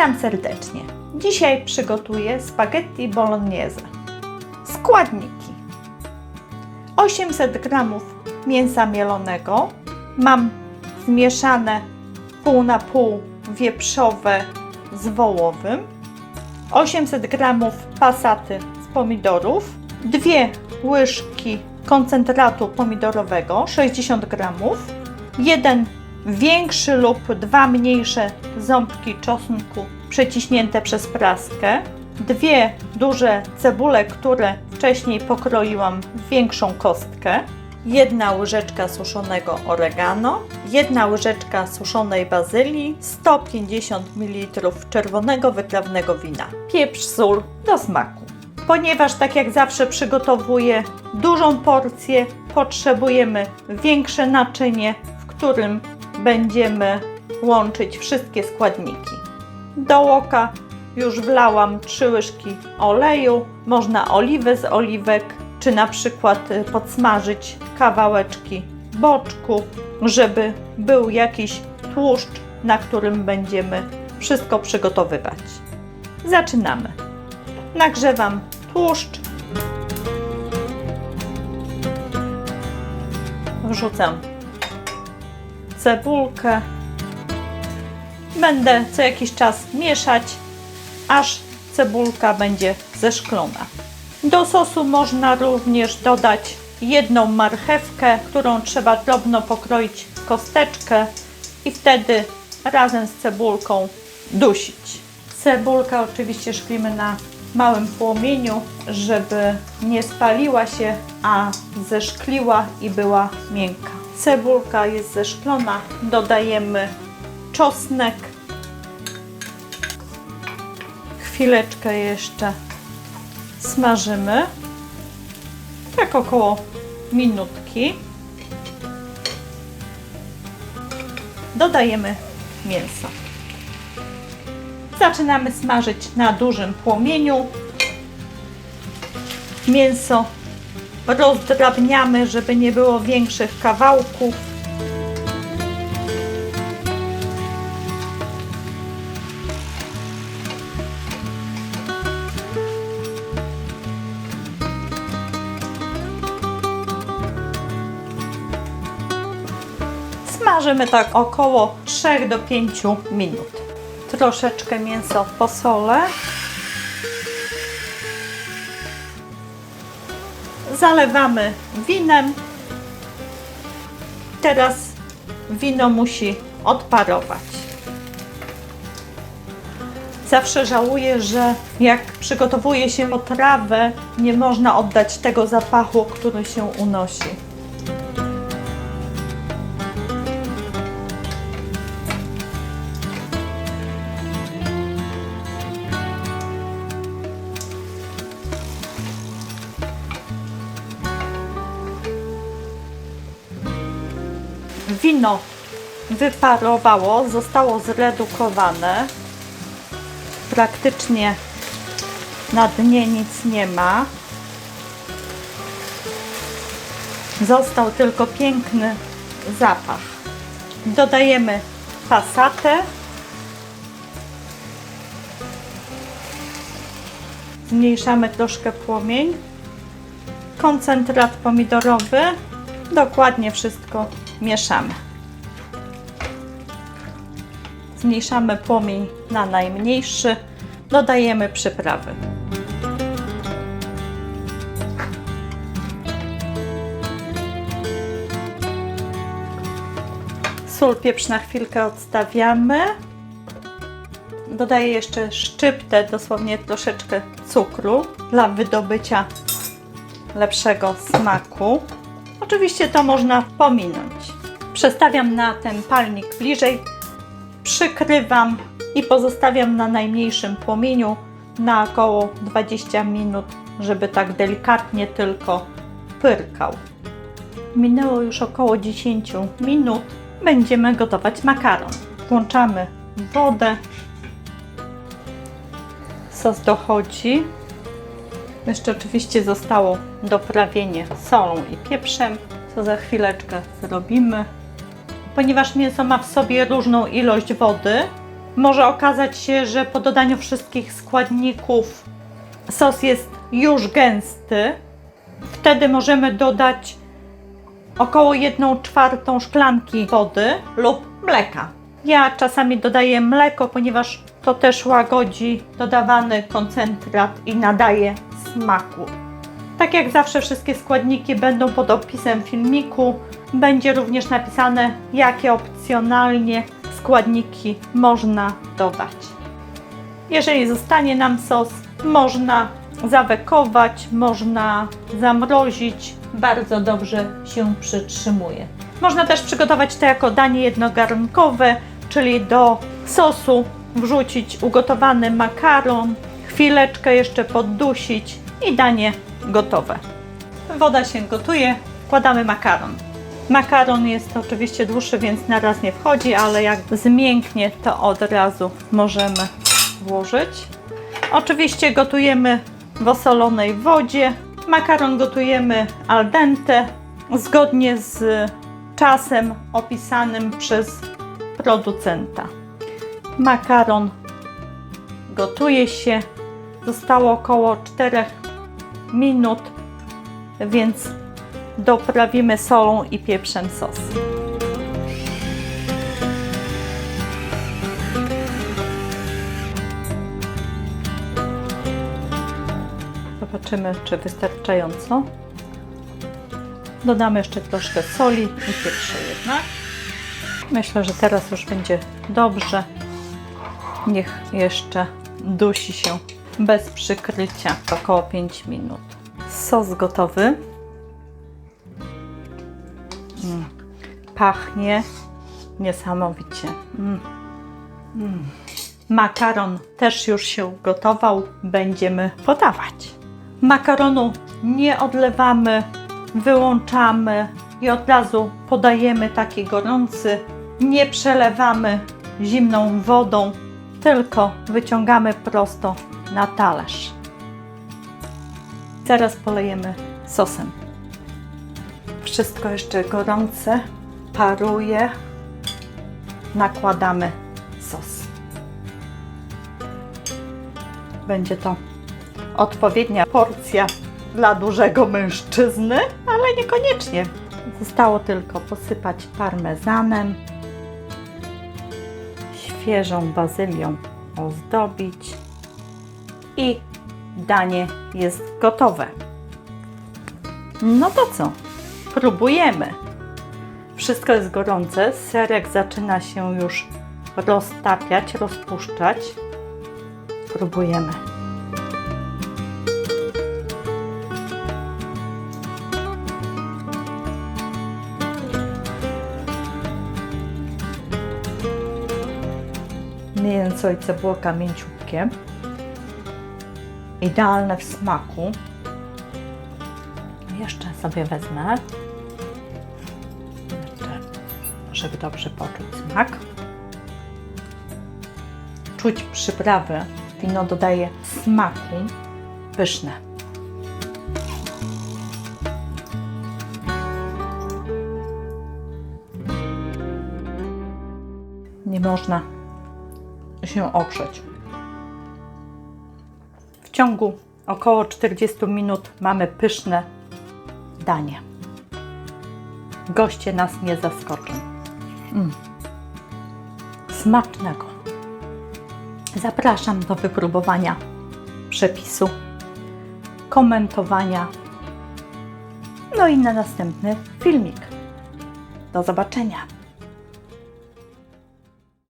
Witam serdecznie. Dzisiaj przygotuję spaghetti bolognese. Składniki: 800 g mięsa mielonego. Mam zmieszane pół na pół wieprzowe z wołowym. 800 g pasaty z pomidorów. Dwie łyżki koncentratu pomidorowego 60 g. Jeden większy lub dwa mniejsze ząbki czosnku przeciśnięte przez praskę, dwie duże cebule, które wcześniej pokroiłam w większą kostkę, jedna łyżeczka suszonego oregano, jedna łyżeczka suszonej bazylii, 150 ml czerwonego wytrawnego wina, pieprz, sól do smaku. Ponieważ tak jak zawsze przygotowuję dużą porcję, potrzebujemy większe naczynie, w którym będziemy łączyć wszystkie składniki. Do łoka już wlałam 3 łyżki oleju, można oliwę z oliwek, czy na przykład podsmażyć kawałeczki boczku, żeby był jakiś tłuszcz, na którym będziemy wszystko przygotowywać. Zaczynamy. Nagrzewam tłuszcz. Wrzucam cebulkę. Będę co jakiś czas mieszać, aż cebulka będzie zeszklona. Do sosu można również dodać jedną marchewkę, którą trzeba drobno pokroić w kosteczkę i wtedy razem z cebulką dusić. Cebulka oczywiście szklimy na małym płomieniu, żeby nie spaliła się, a zeszkliła i była miękka. Cebulka jest zeszklona, dodajemy czosnek. Chwileczkę jeszcze smażymy, tak około minutki. Dodajemy mięso. Zaczynamy smażyć na dużym płomieniu. Mięso rozdrabniamy, żeby nie było większych kawałków. Smażymy tak około 3 do 5 minut. Troszeczkę mięso posolę. Zalewamy winem. Teraz wino musi odparować. Zawsze żałuję, że jak przygotowuje się potrawę, nie można oddać tego zapachu, który się unosi. Wino wyparowało, zostało zredukowane. Praktycznie na dnie nic nie ma. Został tylko piękny zapach. Dodajemy pasatę. Zmniejszamy troszkę płomień. Koncentrat pomidorowy. Dokładnie wszystko mieszamy. Zmniejszamy płomień na najmniejszy. Dodajemy przyprawy. Sól, pieprz na chwilkę odstawiamy. Dodaję jeszcze szczyptę, dosłownie troszeczkę cukru dla wydobycia lepszego smaku. Oczywiście to można pominąć. Przestawiam na ten palnik bliżej, przykrywam i pozostawiam na najmniejszym płomieniu na około 20 minut, żeby tak delikatnie tylko pyrkał. Minęło już około 10 minut. Będziemy gotować makaron. Włączamy wodę. Sos dochodzi. Jeszcze oczywiście zostało doprawienie solą i pieprzem, co za chwileczkę zrobimy. Ponieważ mięso ma w sobie różną ilość wody, może okazać się, że po dodaniu wszystkich składników sos jest już gęsty. Wtedy możemy dodać około 1 czwartą szklanki wody lub mleka. Ja czasami dodaję mleko, ponieważ to też łagodzi dodawany koncentrat i nadaje smaku. Tak jak zawsze wszystkie składniki będą pod opisem filmiku. Będzie również napisane, jakie opcjonalnie składniki można dodać. Jeżeli zostanie nam sos, można zawekować, można zamrozić. Bardzo dobrze się przytrzymuje. Można też przygotować to jako danie jednogarnkowe, czyli do sosu wrzucić ugotowany makaron, chwileczkę jeszcze poddusić i danie gotowe. Woda się gotuje, wkładamy makaron. Makaron jest oczywiście dłuższy, więc na raz nie wchodzi, ale jak zmięknie, to od razu możemy włożyć. Oczywiście gotujemy w osolonej wodzie. Makaron gotujemy al dente, zgodnie z czasem opisanym przez producenta. Makaron gotuje się. Zostało około 4 minut, więc doprawimy solą i pieprzem sos. Zobaczymy, czy wystarczająco. Dodamy jeszcze troszkę soli i pieprzu jednak. Myślę, że teraz już będzie dobrze. Niech jeszcze dusi się bez przykrycia około 5 minut. Sos gotowy. Mm. Pachnie niesamowicie. Mm. Mm. Makaron też już się gotował. Będziemy podawać. Makaronu nie odlewamy, wyłączamy i od razu podajemy taki gorący. Nie przelewamy zimną wodą, tylko wyciągamy prosto na talerz. Zaraz polejemy sosem. Wszystko jeszcze gorące, paruje. Nakładamy sos. Będzie to odpowiednia porcja dla dużego mężczyzny, ale niekoniecznie. Zostało tylko posypać parmezanem, świeżą bazylią ozdobić i danie jest gotowe. No to co? Próbujemy. Wszystko jest gorące, serek zaczyna się już roztapiać, rozpuszczać. Próbujemy. Mięso i cebulka mięciutkie. Idealne w smaku. Jeszcze sobie wezmę. Żeby dobrze poczuć smak. Czuć przyprawy. Wino dodaje smaku. Pyszne. Nie można się oprzeć. W ciągu około 40 minut mamy pyszne danie. Goście nas nie zaskoczą. Mm. Smacznego. Zapraszam do wypróbowania przepisu, komentowania, no i na następny filmik. Do zobaczenia.